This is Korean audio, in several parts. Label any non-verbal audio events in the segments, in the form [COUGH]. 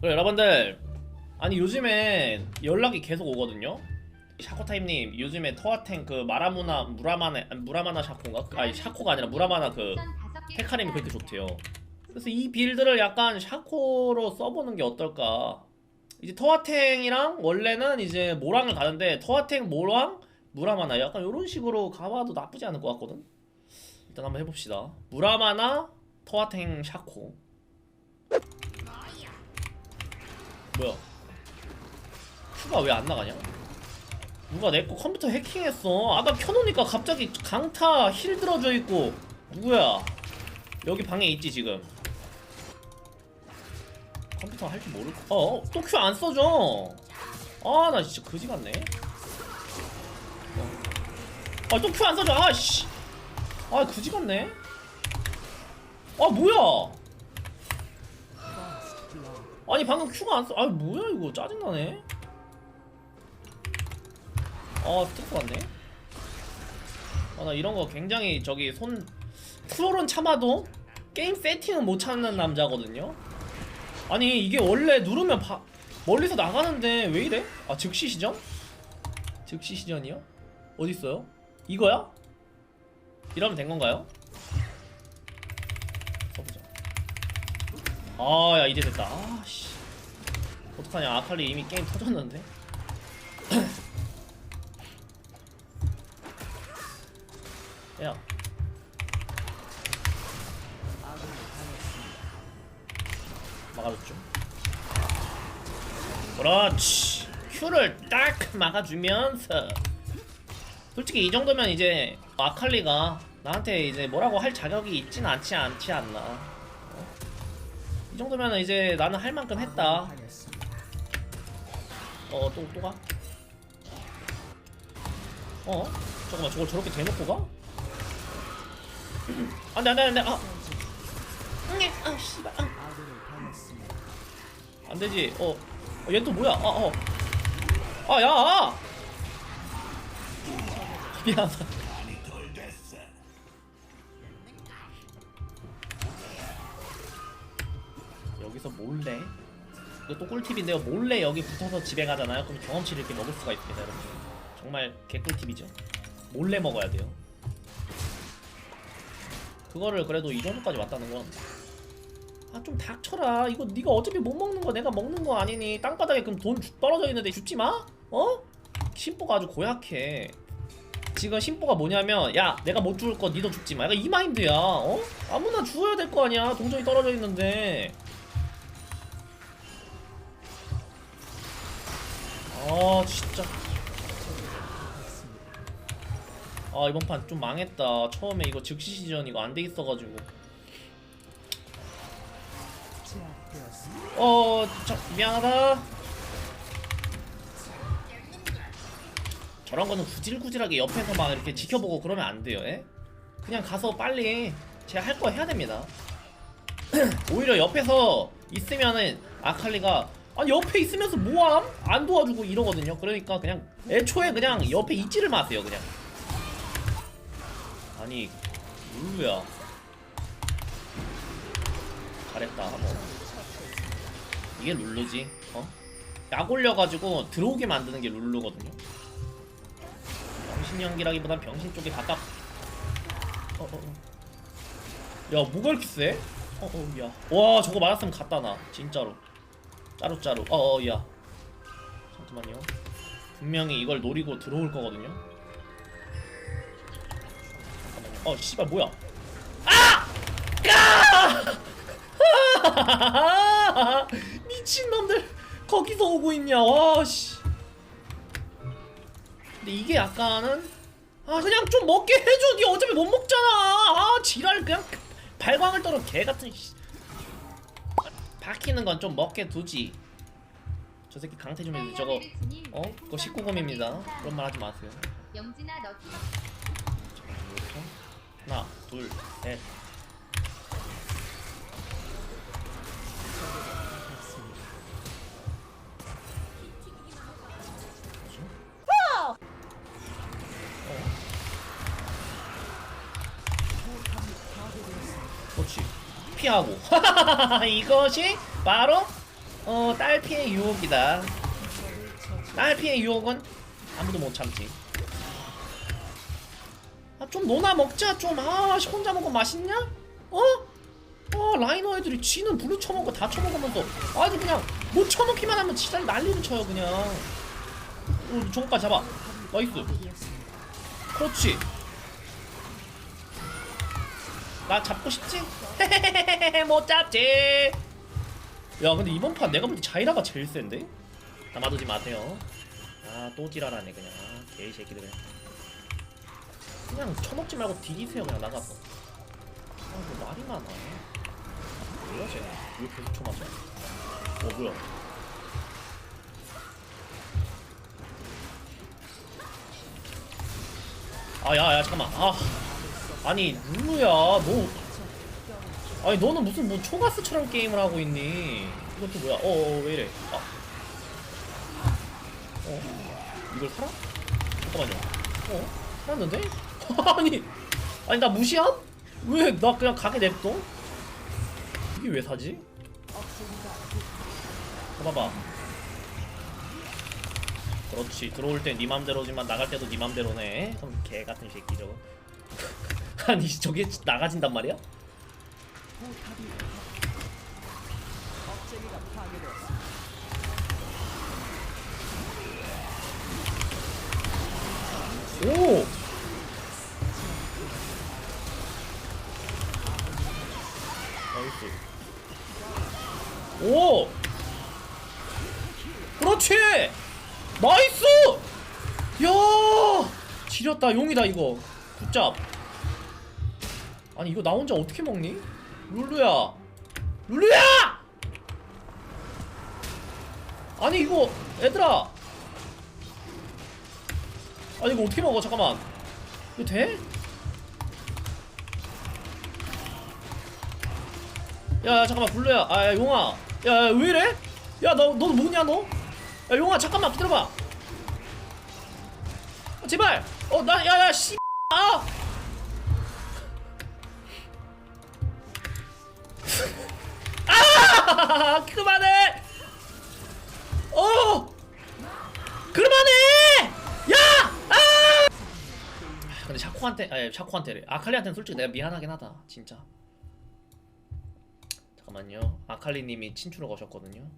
그래 여러분들 아니 요즘에 연락이 계속 오거든요? 샤코타임님 요즘에 터아탱 그 마라무나 무라마나 아니, 무라마나 샤코인가? 아니 샤코가 아니라 무라마나 그 헤카림이 그렇게 좋대요. 그래서 이 빌드를 약간 샤코로 써보는 게 어떨까? 이제 터아탱이랑 원래는 이제 모랑을 가는데 터아탱 모랑 무라마나 약간 이런 식으로 가봐도 나쁘지 않을 것 같거든? 일단 한번 해봅시다. 무라마나 터아탱 샤코 뭐야 큐가 왜 안 나가냐 누가 내 거 컴퓨터 해킹했어 아까 켜놓으니까 갑자기 강타 힐 들어져 있고 누구야 여기 방에 있지 지금 컴퓨터 할 줄 모를 거. 어, 또 큐 안 써줘. 아, 나 진짜 그지 같네. 어. 아, 또 큐 안 써줘. 아, 씨. 아, 그지 같네. 아, 뭐야? 아니, 방금 큐가 안 써. 아, 뭐야, 이거. 짜증나네. 아, 스트레스 받네. 아, 나 이런 거 굉장히 저기 손, 큐롤은 참아도 게임 세팅은 못 찾는 남자거든요. 아니 이게 원래 누르면 바, 멀리서 나가는데 왜 이래? 아 즉시 시전? 즉시 시전이요? 어디 있어요? 이거야? 이러면 된 건가요? 써보자. 아야 이제 됐다. 아씨 어떡하냐 아칼리 이미 게임 터졌는데. [CLEARS THROAT] 야. 막아줬죠. 그렇지. 큐를 딱 막아주면서 솔직히 이 정도면 이제 아칼리가 나한테 이제 뭐라고 할 자격이 있진 않지 않지 않나. 어? 이 정도면 이제 나는 할 만큼 했다. 어, 또, 또 가? 어? 잠깐만, 저걸 저렇게 대놓고 가? 안 돼, 안 돼, 안 돼, 아. 응애, 아, 씨발, 아. 안 되지. 어. 어, 얘 또 뭐야? 아, 어. 아, 야! [LAUGHS] 미안하다. 여기서 몰래. 이거 또 꿀팁인데요. 몰래 여기 붙어서 집에 가잖아요. 그럼 경험치를 이렇게 먹을 수가 있습니다, 여러분. 정말 개꿀팁이죠. 몰래 먹어야 돼요. 그거를 그래도 이 정도까지 왔다는 건 아 좀 닥쳐라 이거 네가 어차피 못 먹는 거 내가 먹는 거 아니니 땅바닥에 그럼 돈 주- 떨어져 있는데 죽지 마? 어? 심보가 아주 고약해 지금 심보가 뭐냐면 야 내가 못 죽을 거 니도 죽지 마 약간 이 마인드야 어? 아무나 죽어야 될 거 아니야 동전이 떨어져 있는데 아 진짜 아 이번 판 좀 망했다 처음에 이거 즉시 시전 이거 안 돼 있어가지고 어, 저, 미안하다. 저런 거는 구질구질하게 옆에서 막 이렇게 지켜보고 그러면 안 돼요, 예? 그냥 가서 빨리 제가 할 거 해야 됩니다. [CLEARS THROAT] 오히려 옆에서 있으면은 아칼리가 아니 옆에 있으면서 뭐함? 안 도와주고 이러거든요. 그러니까 그냥 애초에 그냥 옆에 있지를 마세요, 그냥. 아니, 룰루야. 잘했다, 한번. 이게 룰루지 어? 약 올려가지고 들어오게 만드는 게 룰루거든요 병신 연기라기보단 병신 쪽에 가깝 어, 어, 어. 야 뭐가 이렇게 세? 어어 야 와 저거 맞았으면 갔다 나 진짜로 짜루짜루 어어 야. 잠깐만요. 분명히 이걸 노리고 들어올 거거든요. 잠깐만요. 어 씨발 뭐야? 아! 아! [LAUGHS] 미친놈들 거기서 오고 있냐? 와씨. 근데 이게 약간은 아 그냥 좀 먹게 해줘. 니 어차피 못 먹잖아. 아 지랄. 그냥 발광을 떨어. 개같은 씨. 박히는 건 좀 먹게 두지. 저 새끼 강태 좀 해주세요 저거 어? 그거 19금입니다. 그런 말 하지 마세요. 영진아 너 하나 둘셋. 그렇지 피하고. [LAUGHS] 이것이 바로 어 딸피의 유혹이다. 딸피의 유혹은 아무도 못 참지. 아좀 너나 먹자 좀아 혼자 먹으면 맛있냐? 어? 어 라이너 애들이 쥐는 블루 쳐먹고 다 쳐먹으면서 아주 그냥 못 쳐먹기만 하면 지랄 난리를 쳐요 그냥. 어 저거까지 잡아. 나이스. 그렇지 나 잡고 싶지? 못 잡지. 야 근데 이번 판 내가 볼 때 자이라가 제일 센데? 담아두지 마세요. 아 또 지랄하네 그냥. 아, 개이 새끼들. 그냥 그냥 쳐먹지 말고 디디세요 그냥 나가서. 아 뭐 말이 많아. 뭐야 쟤? 왜 계속 쳐맞아? 어 뭐야? 아 야야 잠깐만. 아 아니 룰루야 너 아니 너는 무슨 뭐 초가스처럼 게임을 하고 있니 이것도 뭐야 어왜 이래 아. 어 이걸 살아? 잠깐만요 어 살았는데? [LAUGHS] 아니 아니 나 무시함? 왜 나 그냥 가게 냅둬? 이게 왜 사지? 봐봐봐 그렇지 들어올 땐네 맘대로지만 나갈 때도 네 맘대로네 그럼 개 같은 새끼 저거 [LAUGHS] 아니 저게 나가진단 말이야? 오! 나이스. 오! 그렇지! 나이스! 야! 지렸다 용이다 이거 굿잡 아니 이거 나 혼자 어떻게 먹니? 룰루야 룰루야! 아니 이거 얘들아 아니 이거 어떻게 먹어 잠깐만 이거 돼? 야, 야 잠깐만 룰루야 아 야, 용아 야, 야, 왜 이래? 야 너, 너 뭐냐 너? 야 용아 잠깐만 기다려봐 아, 제발 어나 야야 씨 아! 그만해! 어! 그만해! 야! 아! 근데 샤코한테 아니 샤코한테래 아칼리한테는 솔직히 내가 미안하긴 하다 진짜 잠깐만요 아칼리 님이 친추를 거셨거든요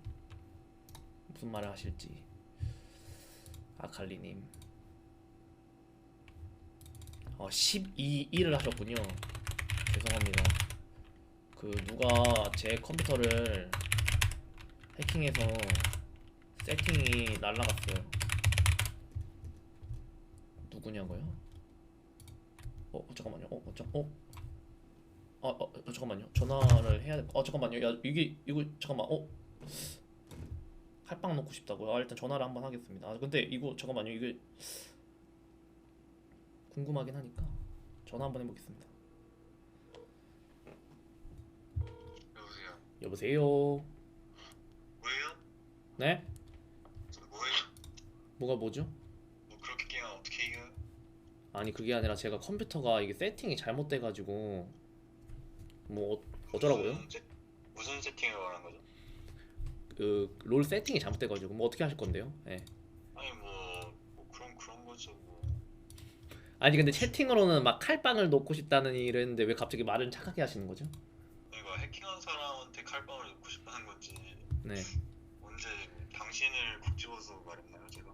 무슨 말을 하실지 아칼리 님 어 12일을 하셨군요 죄송합니다 그 누가 제 컴퓨터를 해킹해서 세팅이 날라갔어요 누구냐고요? 어, 어 잠깐만요. 어, 어, 저, 어. 아, 어, 어, 잠깐만요. 전화를 해야 될. 어, 잠깐만요. 야, 이게 이거 잠깐만. 어. 칼빵 넣고 싶다고요. 아, 일단 전화를 한번 하겠습니다. 아, 근데 이거 잠깐만요. 이게 궁금하긴 하니까 전화 한번 해보겠습니다. 여보세요. 여보세요. 네? 저 뭐예요? 뭐가 뭐죠? 뭐 그렇게 게임 어떻게 이겨요? 아니 그게 아니라 제가 컴퓨터가 이게 세팅이 잘못돼가지고 뭐 어, 어쩌라고요? 무슨, 세, 무슨 세팅을 말한 거죠? 그 롤 세팅이 잘못돼가지고 뭐 어떻게 하실 건데요? 예. 아니 뭐, 뭐 그런 그런 거죠 뭐. 아니 근데 채팅으로는 막 칼빵을 놓고 싶다는 이랬는데 왜 갑자기 말을 착하게 하시는 거죠? 내가 해킹한 사람한테 칼빵을 넣고 싶다는 건지 네. 언제 당신을 콕 집어서 말했나요 제가?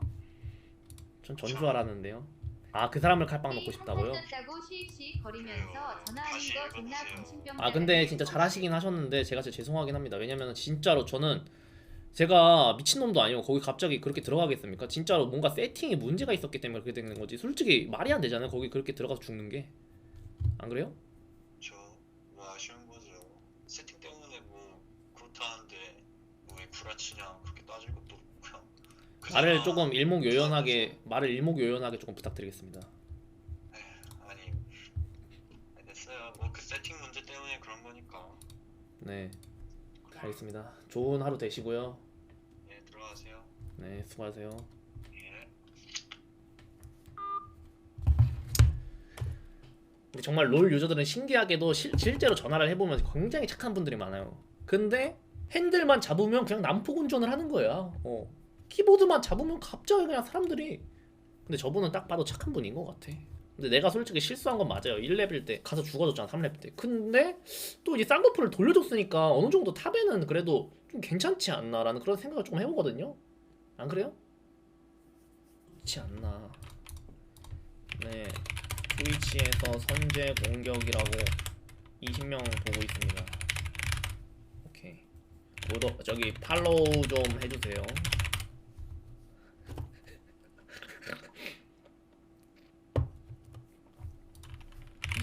전 전주 알았는데요. 아 그 사람을 칼빵 놓고 싶다고요? 다고 시시 거리면서 전화하는 거 존나 정신병 아 근데 진짜 잘하시긴 하셨는데 제가 진짜 죄송하긴 합니다. 왜냐면 진짜로 저는 제가 미친놈도 아니고 거기 갑자기 그렇게 들어가겠습니까? 진짜로 뭔가 세팅에 문제가 있었기 때문에 그렇게 된 거지. 솔직히 말이 안 되잖아요. 거기 그렇게 들어가서 죽는 게. 안 그래요? 저뭐 아쉬운 거죠. 세팅 때문에 뭐 그렇다는데 뭐왜 구라치냐 그렇게 따질 말을 조금 일목요연하게 말을 일목요연하게 조금 부탁드리겠습니다. 아니 아니, 됐어요. 뭐 그 세팅 문제 때문에 그런 거니까. 네. 알겠습니다. 좋은 하루 되시고요. 예 들어가세요. 네, 수고하세요. 예. 근데 정말 롤 유저들은 신기하게도 실, 실제로 전화를 해보면 굉장히 착한 분들이 많아요. 근데 핸들만 잡으면 그냥 난폭 운전을 하는 거야. 어. 키보드만 잡으면 갑자기 그냥 사람들이. 근데 저분은 딱 봐도 착한 분인 것 같아. 근데 내가 솔직히 실수한 건 맞아요. 1레벨 때 가서 죽어졌잖아, 3레벨 때. 근데 또 이제 쌍꺼풀을 돌려줬으니까 어느 정도 탑에는 그래도 좀 괜찮지 않나라는 그런 생각을 좀 해보거든요. 안 그래요? 좋지 않나. 네. 트위치에서 선제 공격이라고 20명 보고 있습니다. 오케이. 구독 저기 팔로우 좀 해주세요.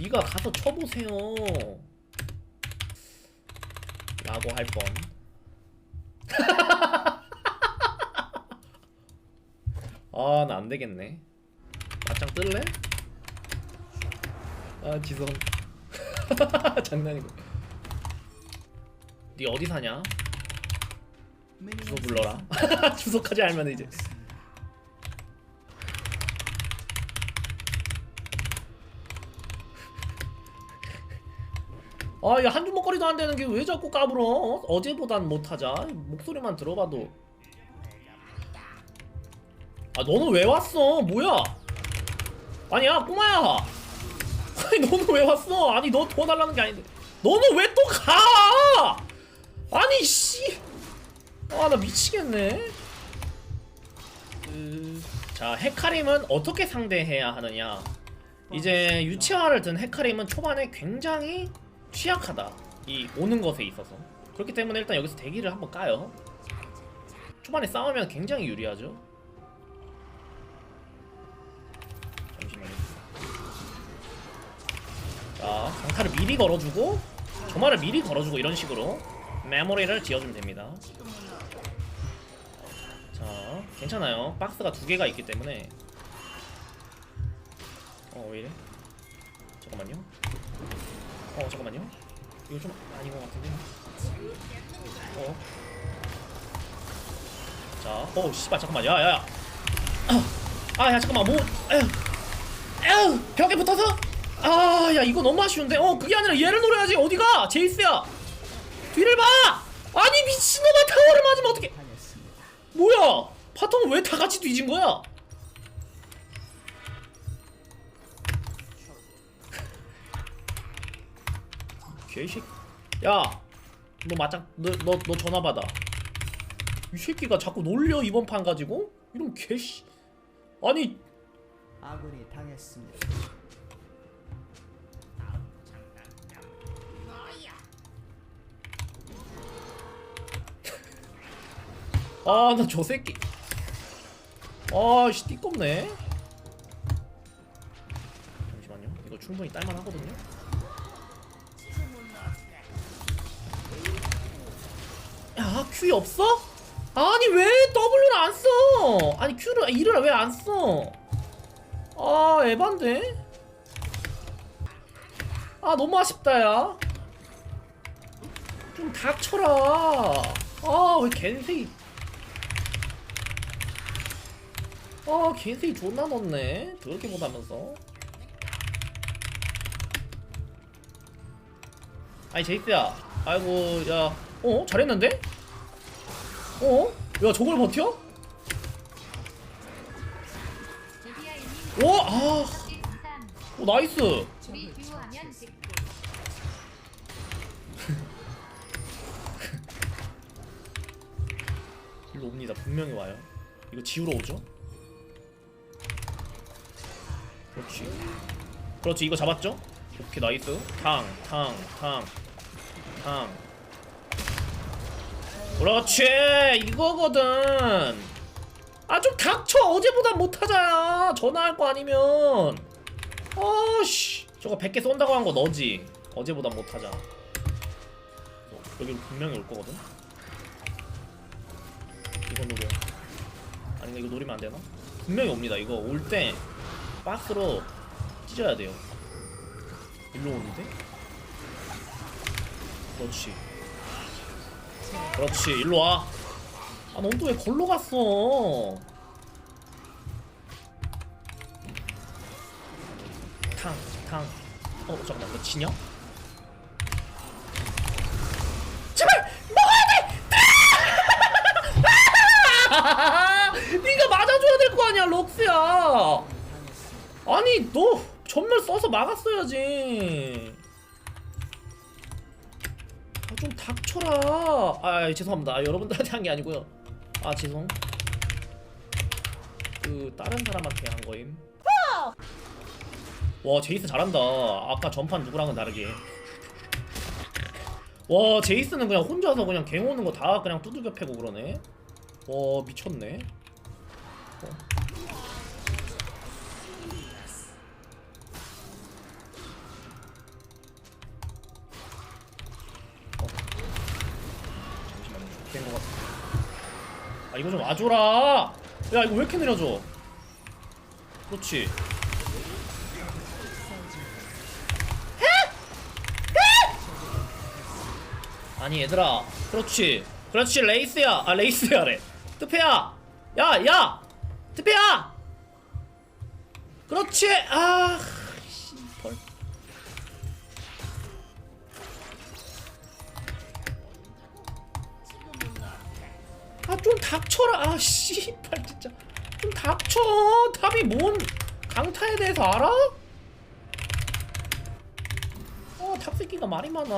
네가 가서 쳐보세요. 라고 할 뻔. [LAUGHS] 아, 나 안 되겠네. 맞짱 뜰래? 아, 지성. [LAUGHS] 장난이고. 네 어디 사냐? 주소 불러라. [LAUGHS] 주소까지 알면 이제. 아, 야, 한 주 먹거리도 안 되는 게 왜 자꾸 까불어? 어? 어제보단 못하자. 목소리만 들어봐도. 아, 너는 왜 왔어? 뭐야? 아니야, 꼬마야. [LAUGHS] 아니, 너는 왜 왔어? 아니, 너 도와달라는 게 아닌데. 너는 왜 또 가? 아니, 씨. 아, 나 미치겠네. 그... 자, 헤카림은 어떻게 상대해야 하느냐? 이제 유치화를 든 헤카림은 초반에 굉장히 취약하다. 이 오는 것에 있어서. 그렇기 때문에 일단 여기서 대기를 한번 까요. 초반에 싸우면 굉장히 유리하죠. 잠시만요. 자, 강타를 미리 걸어주고 점화를 미리 걸어주고 이런 식으로 메모리를 지어주면 됩니다. 자, 괜찮아요. 박스가 두 개가 있기 때문에 어, 왜 이래? 잠깐만요. 어, 잠깐만요. 이거 좀 아닌 것 같은데. 어. 자, 어, 씨발, 잠깐만, 야, 야, 야. [CLEARS THROAT] 아, 야, 잠깐만, 뭐, 에휴, 벽에 붙어서. 아, 야, 이거 너무 아쉬운데. 어, 그게 아니라 얘를 노려야지. 어디가? 제이스야. 뒤를 봐. 아니 미친놈아 타워를 맞으면 어떡해? 뭐야? 파통은 왜 다 같이 뒤진 거야? 개새끼. 야, 너 맞짱, 너너 너 전화 받아. 이 새끼가 자꾸 놀려 이번 판 가지고? 이런 개씨. 아니 아군이 당했습니다. 아 나 저 새끼 아 씨 띠껍네 잠시만요 이거 충분히 딸만 하거든요 야 Q 없어? 아니 왜 W를 안 써? 아니 Q를 E를 왜 안 써? 아 에반데? 아 너무 아쉽다 야 좀 닥쳐라 아왜 겐세이 아 개새이 존나 넣네 더럽게 못하면서 아니 제이스야 아이고 야 어? 잘했는데? 어? 야 저걸 버텨? 오! 아 덕질 감사합니다. 오, 나이스 듀오하면 [LAUGHS] 됐고 일로 옵니다 분명히 와요 이거 지우러 오죠? 그렇지 그렇지 이거 잡았죠? 오케이 나이스 탕 탕 탕 탕 그렇지 이거거든. 아 좀 닥쳐. 어제보다 못하잖아 전화할 거 아니면. 아씨. 저거 100개 쏜다고 한 거 너지. 어제보다 못하자. 어, 여기로 분명히 올 거거든. 이거 노려. 아닌가 이거 노리면 안 되나? 분명히 옵니다 이거. 올 때 박스로 찢어야 돼요. 일로 오는데? 그렇지 그렇지 일로 와. 아 넌 또 왜 걸로 갔어? 탕 탕. 어 잠깐만 너 치냐? 제발 먹어야 돼. 들어! [LAUGHS] 네가 맞아줘야 될 거 아니야 럭스야. 아니 너 전멸 써서 막았어야지. 좀 닥쳐라. 아 죄송합니다. 아, 여러분들한테 한 게 아니고요. 아 죄송. 그 다른 사람한테 한 거임. 와 제이스 잘한다. 아까 전판 누구랑은 다르게. 와 제이스는 그냥 혼자서 그냥 갱 오는 거 다 그냥 두들겨 패고 그러네. 와 미쳤네. 잠 된거 같아. 아 이거 좀 와줘라. 야 이거 왜 이렇게 느려져 그렇지. 아니 얘들아. 그렇지. 그렇지 레이스야. 아 레이스야래. 뜨페야. 야야! 뜨페야! 그렇지! 아 닥쳐라. 아 씨발 진짜. 좀 닥쳐. 탑이 뭔 강타에 대해서 알아? 어 탑 새끼가 말이 많아.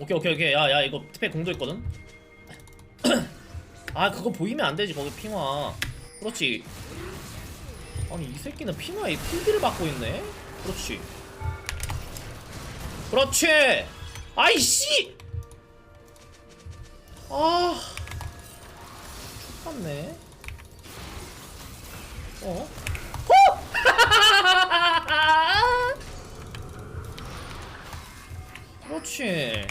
오케이 오케이 오케이. 야야 이거 스펙 공도 있거든. [CLEARS THROAT] 아 그거 보이면 안 되지 거기 핑화. 그렇지. 아니 이 새끼는 핑화에 필기를 받고 있네? 그렇지. 그렇지. 아이씨 아 X같네 어? 호! [LAUGHS] 그렇지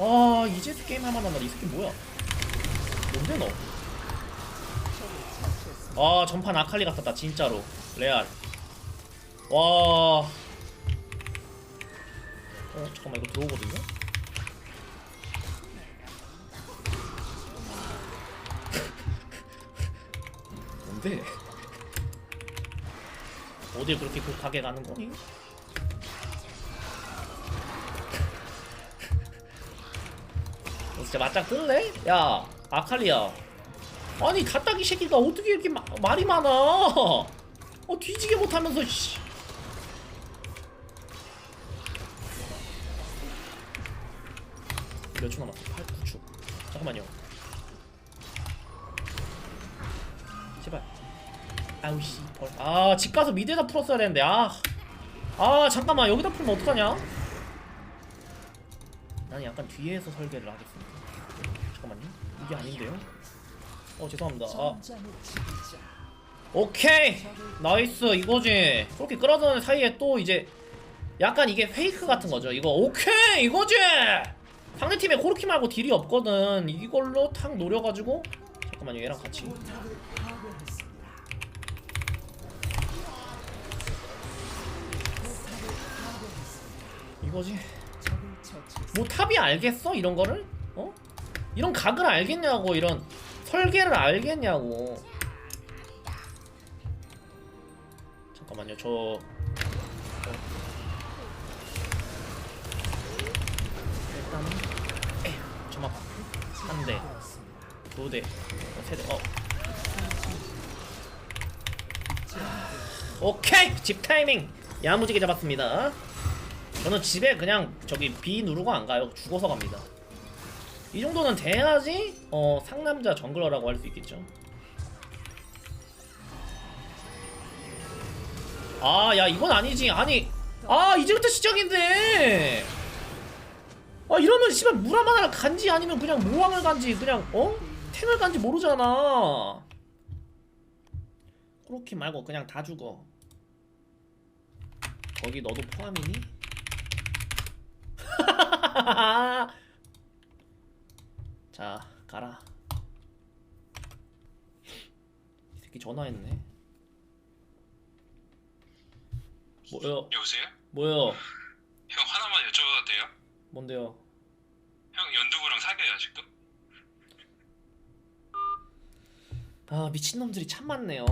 아 이제서 게임 할 만한 날이 새끼 뭐야 뭔데 너? 아 전판 아칼리 같았다 진짜로 레알 와 어, 잠깐만 이거 들어오거든요? 뭔데? 어딜 그렇게 그 가게 가는 거니? 너 진짜 맞짱 뜰래? 야 아칼리야 아니 다따기 새끼가 어떻게 이렇게 마, 말이 많아 어 뒤지게 못하면서 씨. 몇 초 남았어? 8, 9초 잠깐만요 아우 씨벌 아 집 가서 미드에다 풀었어야 되는데 아. 아 잠깐만 여기다 풀면 어떡하냐? 나는 약간 뒤에서 설계를 하겠습니다. 잠깐만요. 이게 아닌데요? 어 죄송합니다. 아. 오케이! 나이스 이거지. 그렇게 끌어들는 사이에 또 이제 약간 이게 페이크 같은 거죠 이거. 오케이! 이거지! 상대팀에 코르키 말고 딜이 없거든. 이걸로 탁 노려가지고. 잠깐만요 얘랑 같이 처치했습니다. 뭐 탑이 알겠어 이런 거를? 어? 이런 각을 알겠냐고 이런 설계를 알겠냐고 잠깐만요 저 어. 일단은 에휴 점막 한대. 두대 어, 세대 어 오케이 집 타이밍 야무지게 잡았습니다 저는 집에 그냥 저기 B 누르고 안 가요. 죽어서 갑니다. 이 정도는 돼야지 어 상남자 정글러라고 할 수 있겠죠. 아 야 이건 아니지. 아니 아 이제부터 시작인데! 아 이러면 씨발 무라마나를 간지 아니면 그냥 모왕을 간지 그냥 어? 탱을 간지 모르잖아. 그렇게 말고 그냥 다 죽어. 거기 너도 포함이니? [LAUGHS] 자 가라 이 새끼 전화했네 뭐요 여보세요? 뭐요 형 하나만 여쭤봐도 돼요? 뭔데요 형 연두부랑 사귀어요 아직도? 아 미친놈들이 참 많네요